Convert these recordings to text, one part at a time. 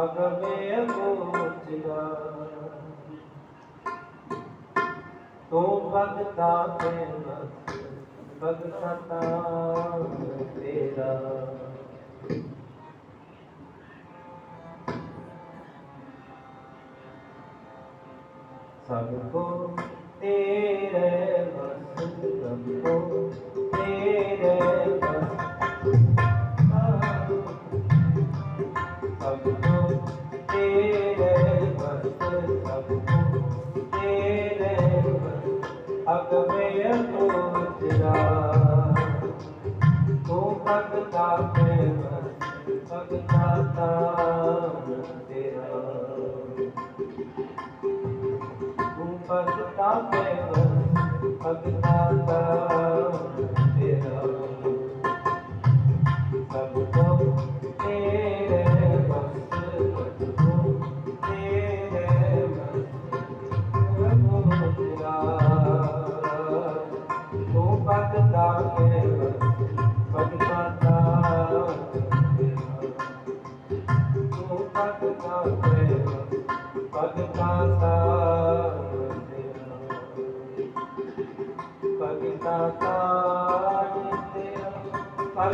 ਅਗਵੇ ਅਗੋਚਰਾ ਤੋ ਭਗਤਾ ਤੇ ਨਸ ਭਗਤਾ ਤੇਰਾ। ਸਭ ਕੋ time.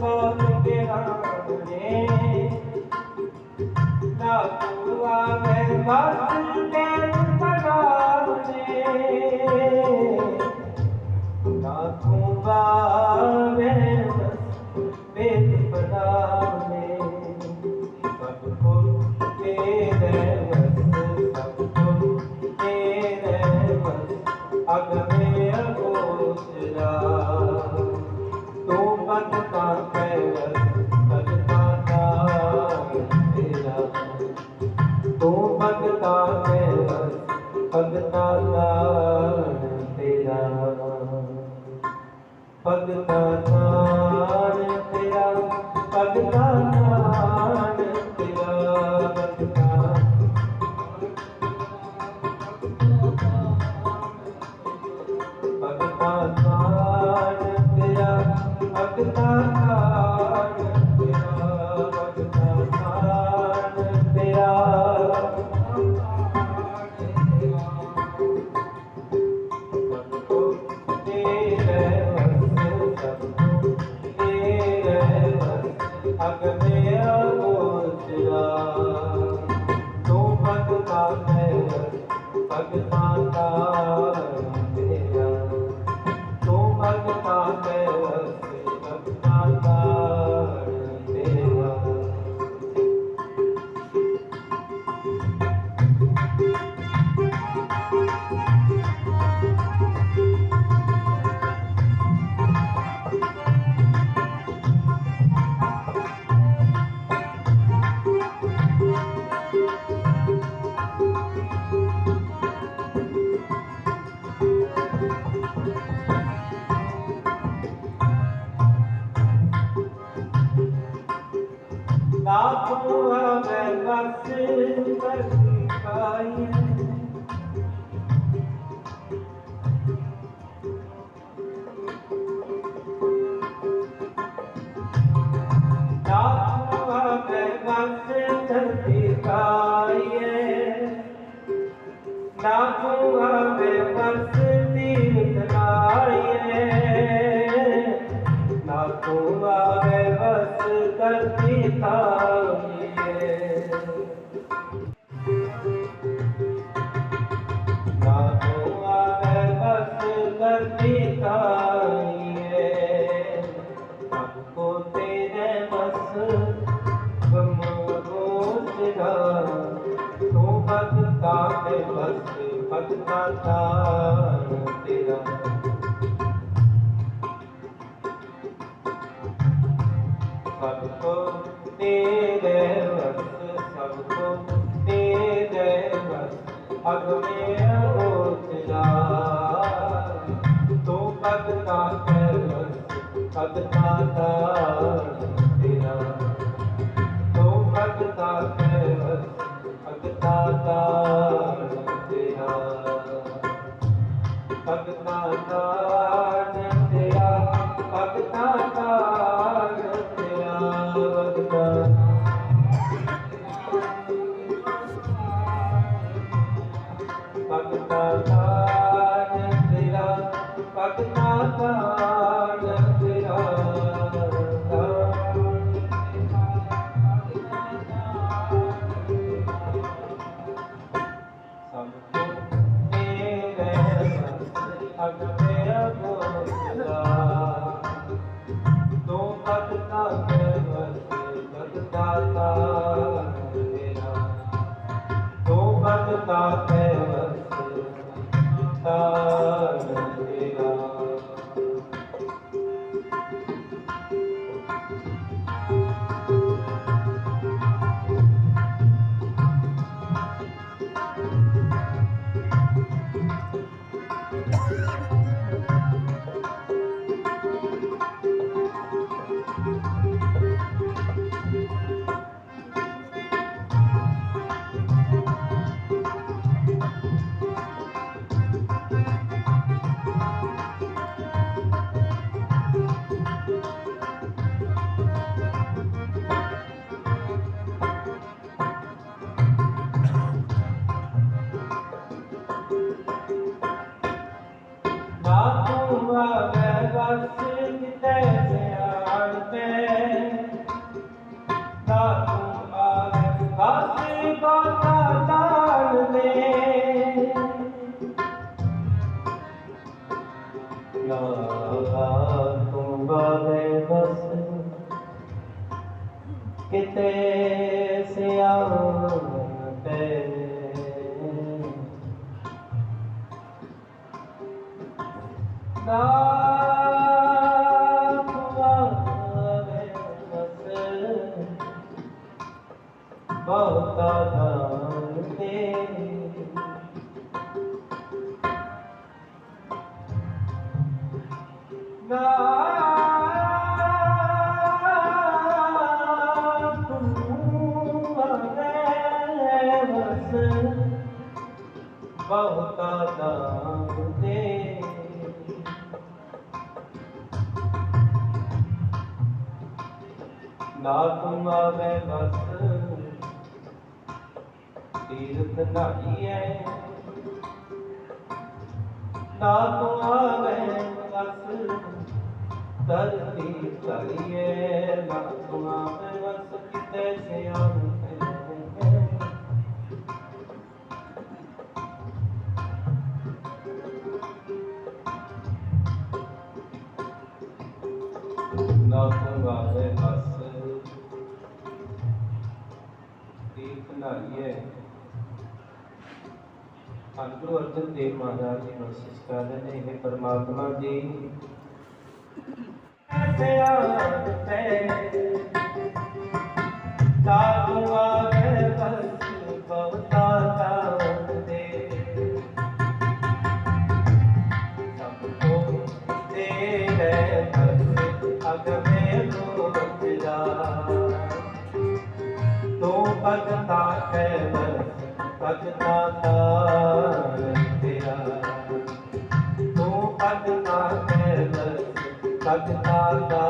Thank you. पग Pakistan. ਆਵੇ ਬਸ ਕਰਦੀ ਤਾਈਏ ਨਾ ਆਵੇ ਬਸ ਕਰਦੀ ਤਾਈਏ ਸਭ ਤੇਰੇ ਬਸ ਗਮ ਗੋਚਦਾ ਤੂੰ ਬਦਤਾ ਤੇ ਬਸ ਬਦਤਾ ਤਾਰ। ਤੇਰੇ ਵਸ ਸਭ ਕੋ ਤੇਰੇ ਵਸ ਅਗ ਮੇਰਾ ਹੋਤਲਾ ਤੂੰ ਬਦਤਾ ਤੇ ਬਸ ਬਦਤਾ ਤਾਰ ਤੇਰਾ ਤੂੰ ਬਦਤਾ ਤੇ ਬਸ ਬਦਤਾ ਤਾਰ ਤੇਰਾ ਭਗਤਾ ਤਾਰਨ ਨਾ ਤੂੰ ਆਵੇ ਬਹੁਤਾ ਤੇ ਨਾ ਬਹੁਤਾ ਦਾਨ ਦੇ ਨਾ ਤੁਮ ਆਵੇ ਬਸ ਤੀਰਥ ਨਾਈਐ ਨਾ ਤੁਮ ਆਵੇ ਬਸ ਧਰਤੀ ਧਰੀਏ ਨਾ ਤੁਮ ਆਵੇ ਬਸ ਕਿਤੇ ਸਿਆਣ ਨਾ ਤੁਮ ਆਵੇ ਬਸ ਤੀਰਥ ਨਾਈਐ ਧੰਨ ਗੁਰੂ ਅਰਜਨ ਦੇਵ ਮਹਾਰਾਜ ਜੀ ਬਖਸ਼ਿਸ਼ ਕਰ ਰਹੇ ਨੇ ਪਰਮਾਤਮਾ ਜੀ। ਪਿਆਰ ਤੇ ਬਸ ਬਹੁਤਾ ਤਾਰ ਦੇ ਸਭ ਕੋ ਤੇਰੇ ਬਸ ਅਗ ਮੇ ਰੋਜਦਾ ਤੂੰ ਭਗਤਾ ਕੈ ਬਸ, ਭਗਤਾ ਬਸ ਭਗਤਾ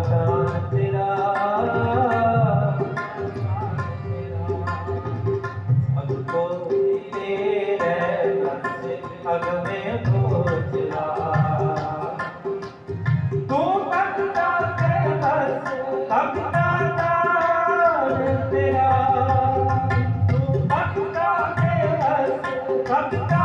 ਸ਼ਾਨ ਤੇਰਾ ਅਗੋ ਤੇਰੇ ਰਸਤੇ ਅਗਮੇ ਕੋਚਲਾ ਤੂੰ ਤੱਕਦਾ ਤੇ ਬਸ ਤੱਕਦਾ ਤਾਰ ਤੇਰਾ ਤੂੰ ਤੱਕਦਾ ਤੇ ਬਸ ਤੱਕਦਾ